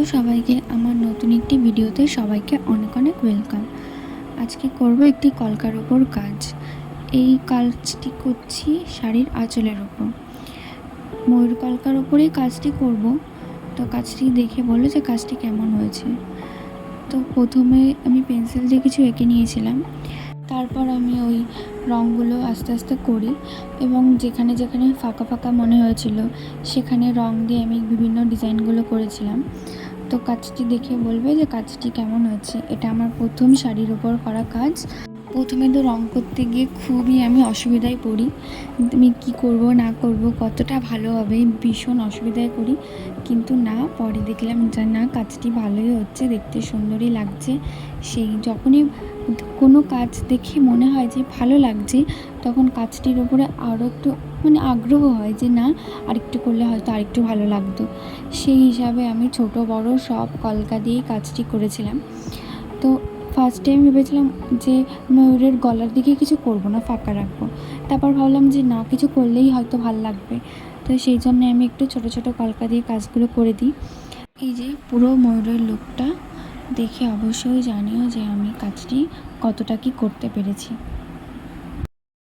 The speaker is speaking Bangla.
হ্যালো সবাইকে আমার নতুন একটি ভিডিওতে সবাইকে অনেক অনেক ওয়েলকাম আজকে করব একটি কলকার ওপর কাজ। এই কাজটি করছি শাড়ির আঁচলের ওপর। ময়ূর কলকার ওপরেই কাজটি করব। তো কাজটি দেখে বলো যে কাজটি কেমন হয়েছে। তো প্রথমে আমি পেন্সিল দিয়ে কিছু এঁকে নিয়েছিলাম। তারপর আমি ওই রঙগুলো আস্তে আস্তে করি এবং যেখানে যেখানে ফাঁকা ফাঁকা মনে হয়েছিল, সেখানে রং দিয়ে আমি বিভিন্ন ডিজাইনগুলো করেছিলাম। তো কাজটি দেখে বলবে যে কাজটি কেমন হয়েছে। এটা আমার প্রথম শাড়ির ওপর করা কাজ। প্রথমে তো রং করতে গিয়ে খুবই আমি অসুবিধায় পড়ি। আমি কী করব, না করব, কতটা ভালো হবে, ভীষণ অসুবিধায় পড়ি। কিন্তু না, পরে দেখলাম যে না, কাজটি ভালোই হচ্ছে, দেখতে সুন্দরই লাগছে। সেই যখনই কোনো কাজ দেখে মনে হয় যে ভালো লাগছে, তখন কাজটির ওপরে আরও একটু মানে আগ্রহ হয় যে না, আরেকটু করলে হয়তো আরেকটু ভালো লাগতো। সেই হিসাবে আমি ছোট, বড় সব কলকা দিয়েই কাজটি করেছিলাম। তো ফার্স্ট টাইম ভেবেছিলাম যে ময়ূরের গলার দিকে কিছু করব না, ফাঁকা রাখব। তারপর ভাবলাম যে না, কিছু করলেই হয়তো ভালো লাগবে। তো সেই জন্য আমি একটু ছোট ছোট কলকা দিয়ে কাজগুলো করে দিই। এই যে পুরো ময়ূরের লুকটা দেখে অবশ্যই জানিও যে আমি কাজটি কতটা কি করতে পেরেছি।